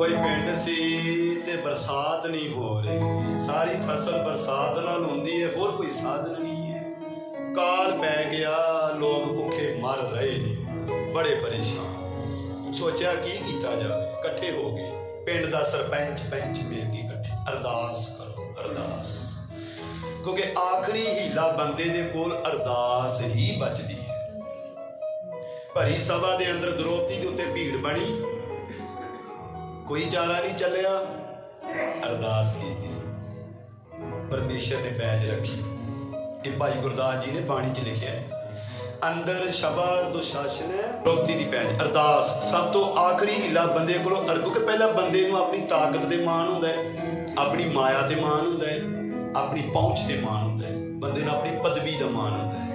ਕੋਈ ਪਿੰਡ ਸੀ ਤੇ ਬਰਸਾਤ ਨਹੀਂ ਹੋ ਰਹੀ। ਸਾਰੀ ਫਸਲ ਬਰਸਾਤ ਨਾਲ ਹੁੰਦੀ ਹੈ, ਹੋਰ ਕੋਈ ਸਾਧਨ ਨਹੀਂ ਹੈ। ਕਾਲ ਪੈ ਗਿਆ, ਲੋਕ ਭੁੱਖੇ ਮਰ ਰਹੇ ਨੇ। ਬੜੇ ਪਰੇਸ਼ਾਨ। ਸੋਚਿਆ ਕੀ ਕੀਤਾ ਜਾਵੇ? ਇਕੱਠੇ ਹੋ ਗਏ। ਪਿੰਡ ਦਾ ਸਰਪੰਚ ਪੰਚ ਮਿਲ ਕੇ ਇਕੱਠੇ। ਅਰਦਾਸ ਕਰੋ, ਅਰਦਾਸ। ਕਿਉਂਕਿ ਆਖਰੀ ਹੀਲਾ ਬੰਦੇ ਦੇ ਕੋਲ ਅਰਦਾਸ ਹੀ ਬਚਦੀ ਹੈ। ਭਰੀ ਸਭਾ ਦੇ ਅੰਦਰ ਦ੍ਰੋਪਦੀ ਦੇ ਉੱਤੇ ਭੀੜ ਬਣੀ। ਕੋਈ ਚਾਰਾ ਨਹੀਂ ਚੱਲਿਆ। ਅਰਦਾਸ ਕੀਤੀ। ਪਰਮੇਸ਼ਰ ਨੇ ਪੈਜ ਰੱਖੀ ਇਹ ਭਾਈ ਗੁਰਦਾਸ ਜੀ ਨੇ ਬਾਣੀ 'ਚ ਲਿਖਿਆ ਹੈ, ਅੰਦਰ ਸ਼ਬਦ ਦੁਸ਼ਾਸਨ ਹੈ ਦੀ ਪੈਜ ਅਰਦਾਸ, ਸਭ ਤੋਂ ਆਖਰੀ ਹੀਲਾ ਬੰਦੇ ਕੋਲੋਂ ਅਰਗੂ, ਕਿ ਪਹਿਲਾਂ ਬੰਦੇ ਨੂੰ ਆਪਣੀ ਤਾਕਤ ਦੇ ਮਾਣ ਹੁੰਦਾ ਹੈ, ਆਪਣੀ ਮਾਇਆ ਤੇ ਮਾਣ ਹੁੰਦਾ ਹੈ, ਆਪਣੀ ਪਹੁੰਚ ਤੇ ਮਾਣ ਹੁੰਦਾ ਹੈ, ਬੰਦੇ ਨੂੰ ਆਪਣੀ ਪਦਵੀ ਦਾ ਮਾਣ ਹੁੰਦਾ ਹੈ।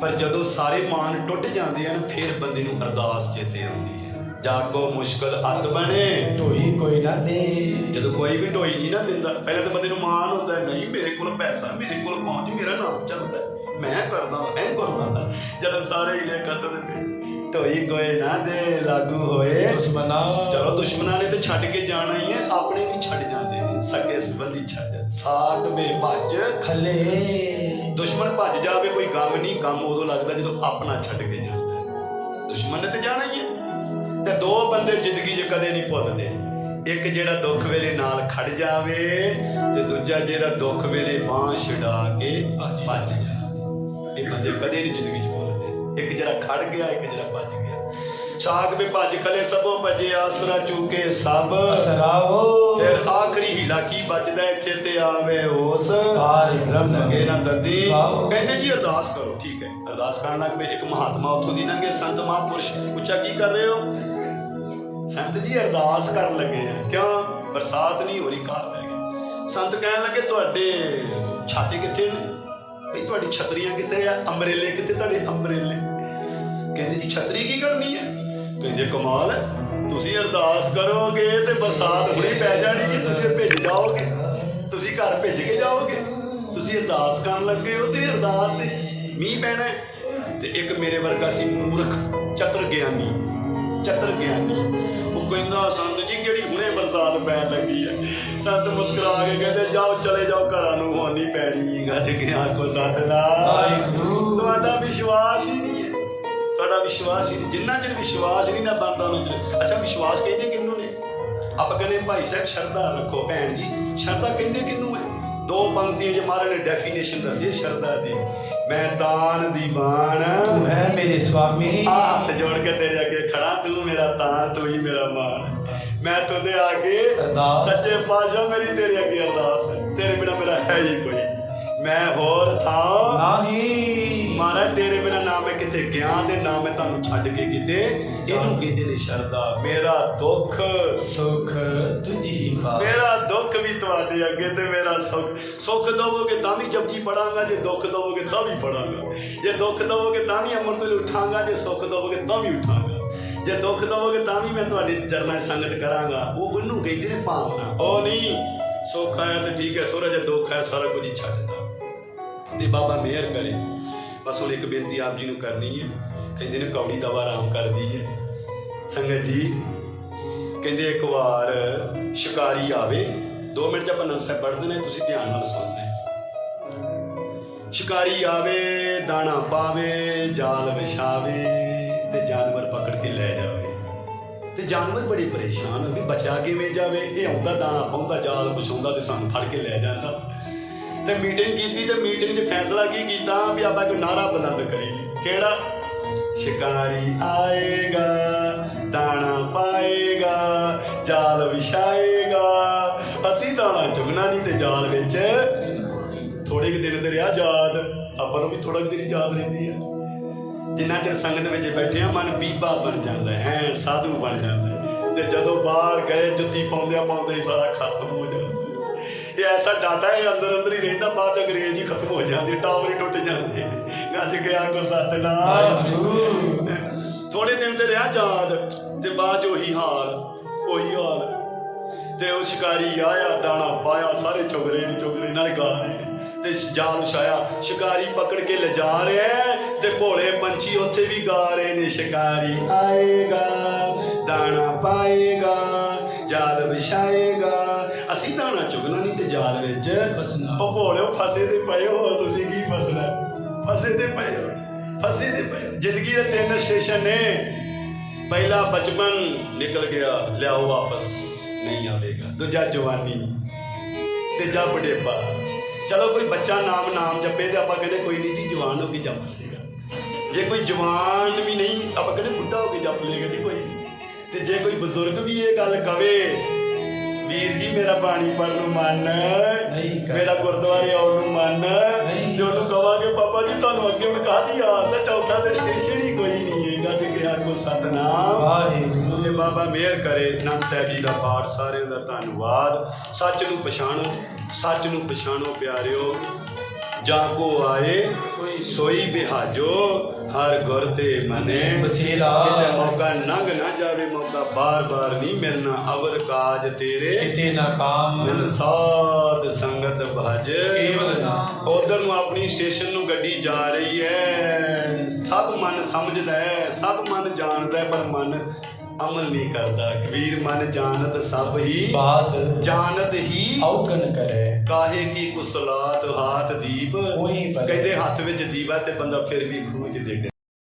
ਪਰ ਜਦੋਂ ਸਾਰੇ ਮਾਣ ਟੁੱਟ ਜਾਂਦੇ ਹਨ, ਫਿਰ ਬੰਦੇ ਨੂੰ ਅਰਦਾਸ ਚੇਤੇ ਆਉਂਦੀ ਹੈ। ਜਾਗੋ ਮੁਸ਼ਕਲ ਅੱਤ ਬਣੇ। ਢੋਈ ਕੋਈ ਨਾ ਦੇ। ਜਦੋਂ ਕੋਈ ਵੀ ਢੋਈ ਨਹੀਂ ਨਾ ਦਿੰਦਾ ਪਹਿਲਾਂ ਤਾਂ ਬੰਦੇ ਨੂੰ ਮਾਣ ਹੁੰਦਾ ਹੈ, ਨਹੀਂ ਮੇਰੇ ਕੋਲ ਪੈਸਾ ਮੇਰੇ ਕੋਲ ਪਹੁੰਚ ਮੇਰਾ ਨਾਮ ਚੱਲਦਾ। ਹੈ, ਮੈਂ ਕਰਦਾ ਐ ਕਰਦਾ। ਜਦੋਂ ਸਾਰੇ ਹੀਲੇ ਖਤਮ ਨੇ ਢੋਈ ਕੋਈ ਨਾ ਦੇ ਲਾਗੂ ਹੋਏ। ਦੁਸ਼ਮਨਾ ਚਲੋ ਦੁਸ਼ਮਣਾਂ ਨੇ ਤੇ ਛੱਡ ਕੇ ਜਾਣਾ ਹੀ ਹੈ ਆਪਣੇ ਵੀ ਛੱਡ ਜਾਂਦੇ ਨੇ ਸਕੇ ਸੰਬੰਧੀ ਛੱਡ। ਸਾਕ ਵੇ ਭੱਜ। ਖਲੇ। ਦੁਸ਼ਮਣ ਭੱਜ ਜਾਵੇ ਕੋਈ ਗਮ ਨਹੀਂ ਗਮ ਉਦੋਂ ਲੱਗਦਾ ਜਦੋਂ ਆਪਣਾ ਛੱਡ ਕੇ ਜਾਂਦਾ। ਹੈ। ਦੁਸ਼ਮਣ ਨੇ ਤੇ ਜਾਣਾ ਹੀ ਹੈ। ਤੇ ਦੋ ਬੰਦੇ ਜ਼ਿੰਦਗੀ 'ਚ ਕਦੇ ਨਹੀਂ ਭੁੱਲਦੇ। ਇੱਕ ਜਿਹੜਾ ਦੁੱਖ ਵੇਲੇ ਨਾਲ ਖੜ ਜਾਵੇ ਤੇ ਦੂਜਾ ਜਿਹੜਾ ਦੁੱਖ ਵੇਲੇ ਬਾਂਹ ਛਡਾ ਕੇ ਭੱਜ ਜਾਵੇ। ਇਹ ਬੰਦੇ ਕਦੇ ਨਹੀਂ ਜ਼ਿੰਦਗੀ 'ਚ ਭੁੱਲਦੇ। ਇੱਕ ਜਿਹੜਾ ਖੜ ਗਿਆ, ਇੱਕ ਜਿਹੜਾ ਭੱਜ ਗਿਆ। ਸਾਗ ਵੀ ਭੱਜ ਖਲੇ ਸਭੋ ਭੱਜੇ ਆਸਰਾ ਚੂਕੇ ਸਭ। ਅਸਰਾਓ ਫਿਰ ਆਖਰੀ ਹੀਲਾ ਕੀ ਬਚਦਾ ਚੇਤੇ ਆਵੇ ਉਸ? ਪਾਰ ਬ੍ਰਹਮ ਲੱਗੇ ਨਾ ਵਾਓ। ਕਹਿੰਦੇ ਜੀ ਅਰਦਾਸ ਕਰੋ ਠੀਕ ਹੈ। ਅਰਦਾਸ ਕਰਨ ਲੱਗ ਪਏ ਇੱਕ ਮਹਾਤਮਾ ਉੱਥੋਂ ਦੀ ਲੰਘੇ ਸੰਤ ਮਹਾਂਪੁਰਸ਼। ਪੁੱਛਿਆ ਕੀ ਕਰ ਰਹੇ ਹੋ? ਸੰਤ ਜੀ ਅਰਦਾਸ ਕਰਨ ਲੱਗੇ ਆ। ਕਿਉਂ? ਬਰਸਾਤ ਨਹੀਂ ਹੋ ਰਹੀ ਕਾਲ ਪੈ ਗਈ। ਸੰਤ ਕਹਿਣ ਲੱਗੇ ਤੁਹਾਡੇ ਛਾਤੇ ਕਿੱਥੇ ਨੇ? ਭਈ ਤੁਹਾਡੀ ਛਤਰੀਆਂ ਕਿੱਥੇ ਆ? ਅੰਬਰੇਲੇ ਕਿੱਥੇ ਤੁਹਾਡੇ ਅੰਬਰੇਲੇ? ਕਹਿੰਦੇ ਜੀ ਛਤਰੀ ਕੀ ਕਰਨੀ ਹੈ? ਕਮਾਲ ਹੈ। ਤੁਸੀਂ ਅਰਦਾਸ ਕਰੋਗੇ ਤੇ ਬਰਸਾਤ ਹੁਣੇ ਪੈ ਜਾਣੀ ਕਿ ਤੁਸੀਂ ਭਿੱਜ ਜਾਓਗੇ। ਤੁਸੀਂ ਘਰ ਭਿੱਜ ਕੇ ਜਾਓਗੇ। ਤੁਸੀਂ ਅਰਦਾਸ ਕਰਨ ਲੱਗੇ ਹੋ ਤੇ ਅਰਦਾਸ ਤੇ ਮੀਂਹ ਪੈਣਾ। ਤੇ ਇੱਕ ਮੇਰੇ ਵਰਗਾ ਸੀ ਮੂਰਖ ਚੱਤਰ ਗਿਆਨੀ ਚੱਤਰ ਗਿਆਨੀ ਉਹ ਕਹਿੰਦਾ ਸੰਤ ਜੀ ਕਿਹੜੀ ਹੁਣੇ ਬਰਸਾਤ ਪੈਣ ਲੱਗੀ ਹੈ? ਸੰਤ ਮੁਸਕਰਾ ਕੇ ਕਹਿੰਦੇ ਜਾਓ ਚਲੇ ਜਾਓ ਘਰਾਂ ਨੂੰ ਹੁਣ ਪੈਣੀ ਗੱਜ ਕੇ ਆਖੋ ਸਤਨਾ ਵਾਹਿਗੁਰੂ। ਤੁਹਾਡਾ ਵਿਸ਼ਵਾਸ ਹੀ ਨਹੀਂ ਤੁਹਾਡਾ ਵਿਸ਼ਵਾਸ ਹੀ ਜਿੰਨਾ ਚਿਰ ਵਿਸ਼ਵਾਸ ਨਹੀਂ ਨਾ ਬਣਦਾ ਉਹਨਾਂ ਚਿਰ ਅੱਛਾ ਵਿਸ਼ਵਾਸ ਕਹਿੰਦੇ ਕਿਹਨੂੰ ਨੇ? ਆਪਾਂ ਕਹਿੰਦੇ ਭਾਈ ਸਾਹਿਬ ਸ਼ਰਧਾ ਰੱਖੋ ਭੈਣ ਜੀ। ਸ਼ਰਧਾ ਕਹਿੰਦੇ ਕਿਹਨੂੰ ਹੈ? ਦੋ ਪੰਕਤੀਆਂ ਜੇ ਮਹਾਰਾਜ ਨੇ ਡੈਫੀਨੇਸ਼ਨ ਦੱਸੀ ਸ਼ਰਧਾ ਦੀ। ਮੈਂ ਦਾਨ ਦੀ ਬਾਣ। ਤੂੰ ਹੈ ਮੇਰੇ ਸੁਆਮੀ। ਹੱਥ ਜੋੜ ਕੇ ਤੇਰੇ ਅੱਗੇ ਖੜਾ ਤੂੰ ਮੇਰਾ ਤਾਨ ਤੂੰ ਹੀ ਮੇਰਾ ਮਾਨ ਮੈਂ ਤੁਝੇ ਅੱਗੇ। ਸੱਚੇ ਪਾਤਸ਼ਾਹ ਮੇਰੀ ਤੇਰੇ ਅੱਗੇ ਅਰਦਾਸ। ਹੈ ਤੇਰੇ ਬਿਨਾ ਮੇਰਾ ਹੈ ਹੀ ਕੋਈ। ਮੈਂ ਹੋਰ ਥਾਂ। ਨਹੀਂ। ਮਹਾਰਾਜ ਤੇਰੇ ਬਿਨਾ ਨਾ ਮੈਂ ਕਿਤੇ ਗਿਆ ਤੇ ਨਾ ਮੈਂ ਤੁਹਾਨੂੰ ਛੱਡ ਕੇ ਕਿਤੇ। ਇਹਨੂੰ ਕਹਿੰਦੇ ਨੇ ਸ਼ਰਦਾ ਮੇਰਾ ਦੁੱਖ। ਸੁਖ ਤੁਝੀ ਪਾ। ਮੇਰਾ ਦੁੱਖ ਵੀ ਤੁਹਾਡੇ ਅੱਗੇ ਤੇ ਮੇਰਾ ਸੁੱਖ। ਸੁੱਖ ਦਵੋਗੇ ਤਾਂ ਵੀ ਜਪਜੀ ਪੜਾਂਗਾ ਜੇ ਦੁੱਖ ਦਵੋਗੇ ਤਾਂ ਵੀ ਪੜਾਂਗਾ। ਜੇ ਦੁੱਖ ਦਵੋਗੇ ਤਾਂ ਵੀ ਅੰਮ੍ਰਿਤ ਵੇਲੇ ਉਠਾਂਗਾ ਜੇ ਸੁੱਖ ਦਵੋਗੇ ਤਾਂ ਵੀ ਉਠਾਂਗਾ। ਜੇ ਦੁੱਖ ਦਵੋਗੇ ਤਾਂ ਵੀ ਮੈਂ ਤੁਹਾਡੇ ਚਰਨਾਂ ਸੰਗਤ ਕਰਾਂਗਾ। ਉਹ ਉਹਨੂੰ ਕਹਿੰਦੇ ਨੇ ਭਾਵਨਾ। ਉਹ ਨਹੀਂ ਸੁੱਖ ਆਇਆ ਤੇ ਠੀਕ ਹੈ ਥੋੜਾ ਜਿਹਾ ਦੁੱਖ ਹੈ ਸਾਰਾ ਕੁਝ ਹੀ ਛੱਡਦਾ ਤੇ ਬਾਬਾ ਮਿਹਰ ਕਰੇ। ਬਸ ਹੁਣ ਇੱਕ ਬੇਨਤੀ ਆਪ ਜੀ ਨੂੰ ਕਰਨੀ ਹੈ, ਕਹਿੰਦੇ ਨੇ ਕੌੜੀ ਦਾ ਆਰਾਮ ਕਰਦੀ ਹੈ ਸੰਗਤ ਜੀ, ਕਹਿੰਦੇ ਇੱਕ ਵਾਰ ਸ਼ਿਕਾਰੀ ਆਵੇ 2 ਮਿੰਟ ਚ ਆਪਾਂ ਨੰਦ ਪੜ੍ਹਦੇ ਨੇ, ਤੁਸੀਂ ਧਿਆਨ ਨਾਲ ਸੁਣਨਾ ਸ਼ਿਕਾਰੀ ਆਵੇ, ਦਾਣਾ ਪਾਵੇ, ਜਾਲ ਵਿਛਾਵੇ ਤੇ ਜਾਨਵਰ ਪਕੜ ਕੇ ਲੈ ਜਾਵੇ। ਤੇ ਜਾਨਵਰ ਬੜੇ ਪਰੇਸ਼ਾਨ ਹੋ ਵੀ ਬਚਾ ਕਿਵੇਂ ਜਾਵੇ? ਇਹ ਆਉਂਦਾ ਦਾਣਾ ਪਾਉਂਦਾ, ਜਾਲ ਵਿਛਾਉਂਦਾ ਤੇ ਸਾਨੂੰ ਫੜ ਕੇ ਲੈ ਜਾਂਦਾ। ਤੇ ਮੀਟਿੰਗ ਕੀਤੀ ਤੇ ਮੀਟਿੰਗ 'ਚ ਫੈਸਲਾ ਕੀ ਕੀਤਾ? ਵੀ ਆਪਾਂ ਇੱਕ ਨਾਰਾ ਬੁਲੰਦ ਕਰੀਏ। ਕਿਹੜਾ? ਸ਼ਿਕਾਰੀ ਆਏਗਾ, ਦਾਣਾ ਪਾਏਗਾ, ਜਾਲ ਵਿਛਾਏਗਾ। ਅਸੀਂ ਦਾਣਾ ਚੁਗਣਾ ਨਹੀਂ ਤੇ ਜਾਲ ਵਿੱਚ ਥੋੜੇ ਕਿ ਦਿਨ ਤੇ ਰਿਹਾ ਯਾਦ। ਆਪਾਂ ਨੂੰ ਵੀ ਥੋੜਾ ਕੁ ਦਿਨ ਯਾਦ ਰਹਿੰਦੀ ਹੈ ਜਿੰਨਾ ਚਿਰ ਸੰਗਤ ਵਿੱਚ ਬੈਠੇ ਆ ਮਨ ਬੀਬਾ ਬਣ ਜਾਂਦਾ ਹੈ, ਸਾਧੂ ਬਣ ਜਾਂਦਾ ਤੇ ਜਦੋਂ ਬਾਹਰ ਗਏ, ਜੁੱਤੀ ਪਾਉਂਦਿਆਂ ਪਾਉਂਦੇ ਸਾਰਾ ਖਤਮ ਹੋ ਇਹ ਐਸਾ ਡਾਟਾ ਹੈ ਅੰਦਰ ਅੰਦਰ ਹੀ ਰਹਿੰਦਾ, ਬਾਅਦ ਚ ਅੰਗਰੇਜ਼ ਹੀ ਖਤਮ ਹੋ ਜਾਂਦੀ, ਟਾਵਰ ਹੀ ਟੁੱਟ ਜਾਂਦੇ। ਗੱਜ ਗਿਆ ਕੋ ਸਤਨਾਮ। ਥੋੜੇ ਦਿਨ ਤੇ ਰਿਹਾ ਯਾਦ, ਤੇ ਬਾਅਦ ਉਹੀ ਹਾਲ ਉਹੀ ਹਾਲ। ਤੇ ਉਹ ਸ਼ਿਕਾਰੀ ਆਇਆ, ਦਾਣਾ ਪਾਇਆ, ਸਾਰੇ ਚੁਗ ਰਹੇ ਨੇ ਚੁਗ ਰਹੇ ਨਾਲੇ ਗਾ ਰਹੇ ਤੇ ਜਾਲ ਛਾਇਆ, ਸ਼ਿਕਾਰੀ ਪਕੜ ਕੇ ਲਿਜਾ ਰਿਹਾ ਤੇ ਭੋਲੇ ਪੰਛੀ ਉੱਥੇ ਵੀ ਗਾ ਰਹੇ ਨੇ। ਸ਼ਿਕਾਰੀ ਆਏਗਾ, ਦਾਣਾ ਪਾਏਗਾ ਜਾਲ ਵਿਛਾਏਗਾ। ਅਸੀਂ ਦਾਣਾ ਚੁਗਣਾ ਨਹੀਂ ਤੇ ਜਾਲ ਵਿੱਚ। ਫਸਣਾ। ਭੋਲਿਓ ਫਸੇ ਤੇ ਪਏ ਹੋ ਤੁਸੀਂ ਕੀ ਫਸਣਾ? ਫਸੇ ਤੇ ਪਏ ਹੋ। ਫਸੇ ਤੇ ਪਏ। ਜ਼ਿੰਦਗੀ ਦੇ ਤਿੰਨ ਸਟੇਸ਼ਨ ਨੇ। ਪਹਿਲਾ ਬਚਪਨ ਨਿਕਲ ਗਿਆ ਲਿਆਓ ਵਾਪਸ ਨਹੀਂ ਆਵੇਗਾ। ਦੂਜਾ ਜਵਾਨੀ ਤੀਜਾ ਬੁਢੇਪਾ ਚਲੋ ਕੋਈ ਬੱਚਾ ਨਾਮ ਨਾਮ ਜਪੇ ਤੇ ਆਪਾਂ ਕਹਿੰਦੇ ਕੋਈ ਨਹੀਂ ਜੀ ਜਵਾਨ ਹੋ ਕੇ ਜਪ ਲੇਗਾ ਜੇ ਕੋਈ ਜਵਾਨ ਵੀ ਨਹੀਂ ਆਪਾਂ ਕਹਿੰਦੇ ਬੁੱਢਾ ਹੋ ਕੇ ਜਪ ਲੇਗਾ ਜੀ ਕੋਈ ਨਹੀਂ। ਤੇ ਜੇ ਕੋਈ ਬਜ਼ੁਰਗ ਵੀ ਇਹ ਗੱਲ ਕਵੇ ਵੀਰ ਜੀ ਮੇਰਾ ਬਾਣੀ ਪੜਨ ਨੂੰ ਮਨ ਨਹੀਂ ਕਰ- ਮੇਰਾ ਗੁਰਦੁਆਰੇ ਆਉਣ ਨੂੰ ਮਨ ਨਹੀਂ। ਜੋ ਨੂੰ ਕਵਾਂਗੇ ਪਾਪਾ ਜੀ ਤੁਹਾਨੂੰ ਅੱਗੇ ਹੁਣ ਕਾਹਦੀ ਆਸ ਹੈ ਚੌਥਾ ਤੇ ਸਟੇਸ਼ਨ ਹੀ ਕੋਈ ਨਹੀਂ ਹੈਗਾ ਤੇ ਕਿਹਾ ਕੋ ਸਤਨਾਮ। ਵਾਹਿਗੁਰੂ। ਤੇ ਬਾਬਾ ਮਿਹਰ ਕਰੇ ਨੰਦ ਸਾਹਿਬ ਜੀ ਦਾ ਪਾਠ ਸਾਰਿਆਂ ਦਾ ਧੰਨਵਾਦ। ਸੱਚ ਨੂੰ ਪਛਾਣੋ ਸੱਚ ਨੂੰ ਪਛਾਣੋ ਪਿਆਰਿਓ। ਜਾ ਕੋ ਆਏ ਕੋਈ ਸੋਈ ਬਿਹਾਜੋ ਹਰ ਗੁਰ ਤੇ ਮਨੇ। ਬਸੇਰਾ ਕਿਤੇ ਮੌਕਾ ਲੰਘ ਨਾ ਜਾਵੇ ਮੌਕਾ ਬਾਰ-ਬਾਰ ਨਹੀਂ ਮਿਲਣਾ। ਅਵਰ ਕਾਜ ਤੇਰੇ। ਕਿਤੇ ਨਾ ਕਾਮ। ਮਿਲ ਸਾਧ ਸੰਗਤ ਭਜ। ਕੇਵਲ ਨਾਮ। ਉਧਰ ਨੂੰ ਆਪਣੀ ਸਟੇਸ਼ਨ ਨੂੰ ਗੱਡੀ ਜਾ ਰਹੀ ਹੈ। ਸਭ ਮਨ ਸਮਝਦਾ ਹੈ ਸਭ ਮਨ ਜਾਣਦਾ ਹੈ ਪਰ ਮਨ ਅਮਲ ਨਹੀਂ ਕਰਦਾ। ਕਬੀਰ ਮਨ ਜਾਣਤ ਸਭ ਹੀ ਬਾਤ ਜਾਣਤ ਹੀ ਔਗਣ ਕਰੇ। ਕਾਹੇ ਕੀ ਕੁਸਲਾਤ ਹਾਥ ਦੀਪ। ਕਹਿੰਦੇ ਹੱਥ ਵਿੱਚ ਦੀਵਾ ਤੇ ਬੰਦਾ ਫਿਰ ਵੀ 'ਚ ਡਿੱਗ